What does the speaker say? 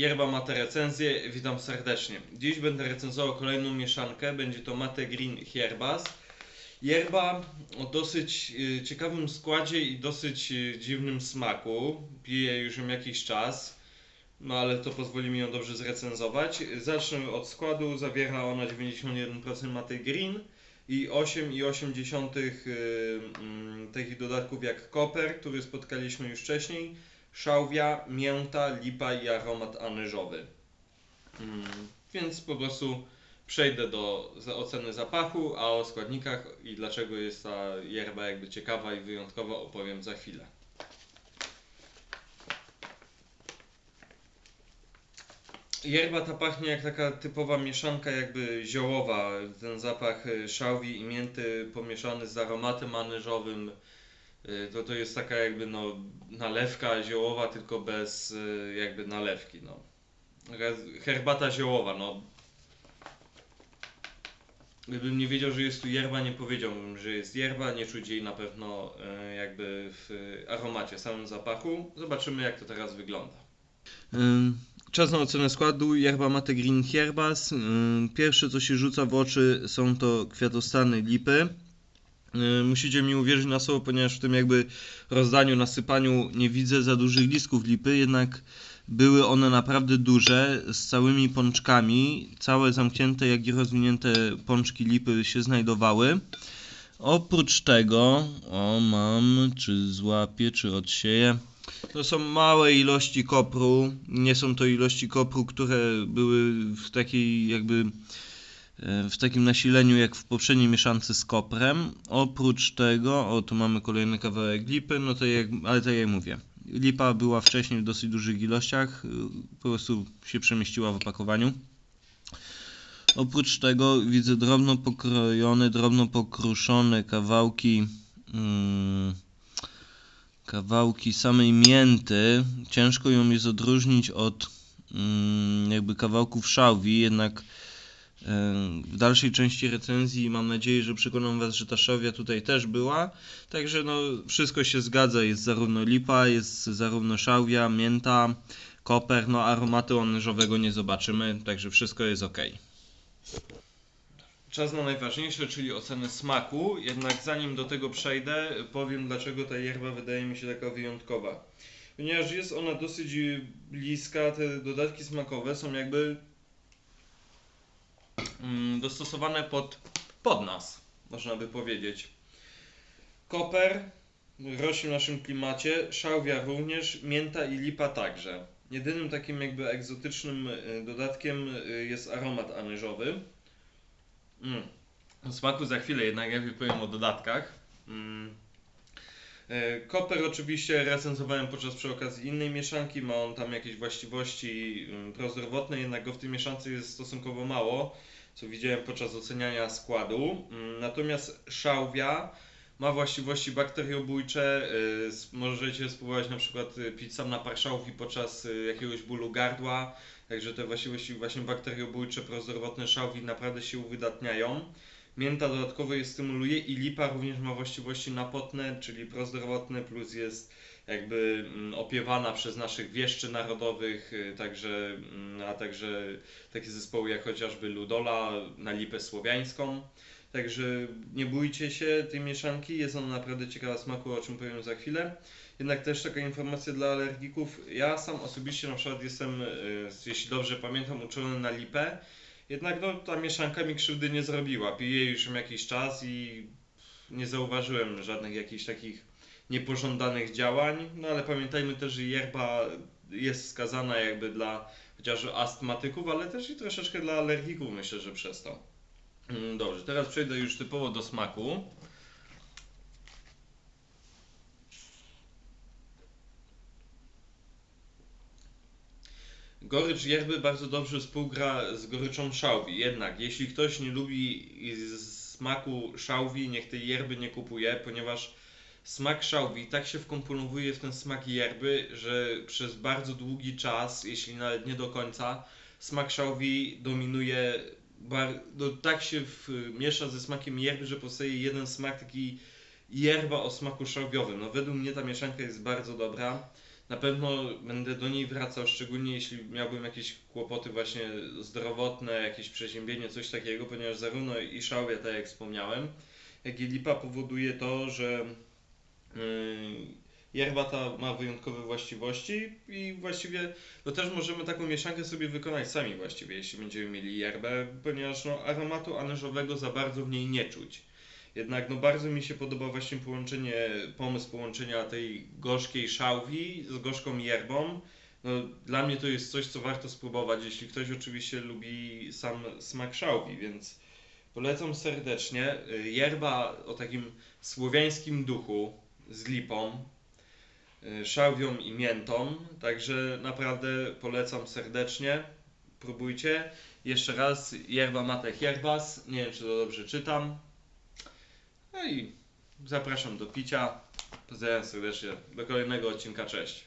Yerba Mate recenzję, witam serdecznie. Dziś będę recenzował kolejną mieszankę, będzie to Mate Green Hierbas. Yerba o dosyć y, ciekawym składzie i dosyć y, dziwnym smaku. Piję już ją jakiś czas, no ale to pozwoli mi ją dobrze zrecenzować. Zacznę od składu, zawiera ona 91% Mate Green i 8,8 y, mm, takich dodatków jak koper, który spotkaliśmy już wcześniej szałwia, mięta, lipa i aromat anyżowy. Mm, więc po prostu przejdę do oceny zapachu, a o składnikach i dlaczego jest ta yerba jakby ciekawa i wyjątkowa opowiem za chwilę. Yerba ta pachnie jak taka typowa mieszanka jakby ziołowa. Ten zapach szałwi i mięty pomieszany z aromatem anyżowym. Y, To to jest taka jakby no nalewka ziołowa, tylko bez y, jakby nalewki, no. Herbata ziołowa, no. Gdybym nie wiedział, że jest tu yerba, nie powiedziałbym, że jest yerba, nie czuć jej na pewno y, jakby w aromacie, samym zapachu. Zobaczymy jak to teraz wygląda. Czas na ocenę składu yerba mate green hierbas. Pierwsze co się rzuca w oczy są to kwiatostany lipy. Y, Musicie mi uwierzyć na słowo, ponieważ w tym jakby rozdaniu, nasypaniu nie widzę za dużych listków lipy, jednak były one naprawdę duże, z całymi pączkami, całe zamknięte jak i rozwinięte pączki lipy się znajdowały. Oprócz tego, o mam, czy złapię, czy odsieję, to są małe ilości kopru, nie są to ilości kopru, które były w takiej jakby w takim nasileniu jak w poprzedniej mieszance z koprem. Oprócz tego, o tu mamy kolejny kawałek lipy, no to jak, ale tak jak mówię, lipa była wcześniej w dosyć dużych ilościach, y, po prostu się przemieściła w opakowaniu. Oprócz tego widzę drobno pokrojone, drobno pokruszone kawałki mm, kawałki samej mięty. Ciężko ją jest odróżnić od mm, jakby kawałków szałwi, jednak w dalszej części recenzji mam nadzieję, że przekonam Was, że ta tutaj też była. Także no, wszystko się zgadza. Jest zarówno lipa, jest zarówno szałwia, mięta, koper. No, aromatu anyżowego nie zobaczymy, także wszystko jest ok. Czas na najważniejsze, czyli ocenę smaku. Jednak zanim do tego przejdę, powiem dlaczego ta yerba wydaje mi się taka wyjątkowa. Ponieważ jest ona dosyć bliska, te dodatki smakowe są jakby dostosowane pod, pod nas, można by powiedzieć. Koper rośnie w naszym klimacie, szałwia również, mięta i lipa także. Jedynym takim jakby egzotycznym y, dodatkiem y, jest aromat anyżowy. Mm. O smaku za chwilę, jednak ja powiem o dodatkach. Mm. E, Koper oczywiście recenzowałem podczas przy okazji innej mieszanki, ma on tam jakieś właściwości mm, prozdrowotne, jednak go w tej mieszance jest stosunkowo mało, co widziałem podczas oceniania składu. Mm, Natomiast szałwia ma właściwości bakteriobójcze, y, możecie spróbować na przykład y, pić sam napar szałwi podczas y, jakiegoś bólu gardła, także te właściwości właśnie bakteriobójcze, prozdrowotne szałwi naprawdę się uwydatniają. Mięta dodatkowo je stymuluje i lipa również ma właściwości napotne, czyli prozdrowotne, plus jest jakby mm, opiewana przez naszych wieszczy narodowych, y, także, mm, a także takie zespoły jak chociażby Ludola na lipę słowiańską. Także nie bójcie się tej mieszanki, jest ona naprawdę ciekawa smaku, o czym powiem za chwilę. Jednak też taka informacja dla alergików. Ja sam osobiście na przykład jestem, y, jeśli dobrze pamiętam, uczulony na lipę. Jednak no, ta mieszanka mi krzywdy nie zrobiła. Piję już ją jakiś czas i nie zauważyłem żadnych jakichś takich niepożądanych działań. No ale pamiętajmy też, że yerba jest skazana jakby dla chociażby astmatyków, ale też i troszeczkę dla alergików myślę, że przez to. Mm, Dobrze, teraz przejdę już typowo do smaku. Gorycz yerby bardzo dobrze współgra z goryczą szałwi. Jednak, jeśli ktoś nie lubi smaku szałwi, niech tej yerby nie kupuje, ponieważ smak szałwi tak się wkomponowuje w ten smak yerby, że przez bardzo długi czas, jeśli nawet nie do końca, smak szałwi dominuje, bar, no, tak się w, miesza ze smakiem yerby, że powstaje jeden smak taki yerba o smaku szałwiowym. No według mnie ta mieszanka jest bardzo dobra. Na pewno będę do niej wracał, szczególnie jeśli miałbym jakieś kłopoty właśnie zdrowotne, jakieś przeziębienie, coś takiego, ponieważ zarówno i szałwia, tak jak wspomniałem, jak i lipa powoduje to, że yerba ta ma wyjątkowe właściwości i właściwie no też możemy taką mieszankę sobie wykonać sami właściwie, jeśli będziemy mieli yerbę, ponieważ no, aromatu anyżowego za bardzo w niej nie czuć. Jednak no bardzo mi się podoba właśnie połączenie, pomysł połączenia tej gorzkiej szałwi z gorzką yerbą. No, dla mnie to jest coś, co warto spróbować, jeśli ktoś oczywiście lubi sam smak szałwi, więc polecam serdecznie. Y, Yerba o takim słowiańskim duchu z lipą, y, szałwią i miętą, także naprawdę polecam serdecznie. Próbujcie. Jeszcze raz, yerba mate hierbas, nie wiem czy to dobrze czytam. No i zapraszam do picia. Pozdrawiam serdecznie. Do kolejnego odcinka. Cześć.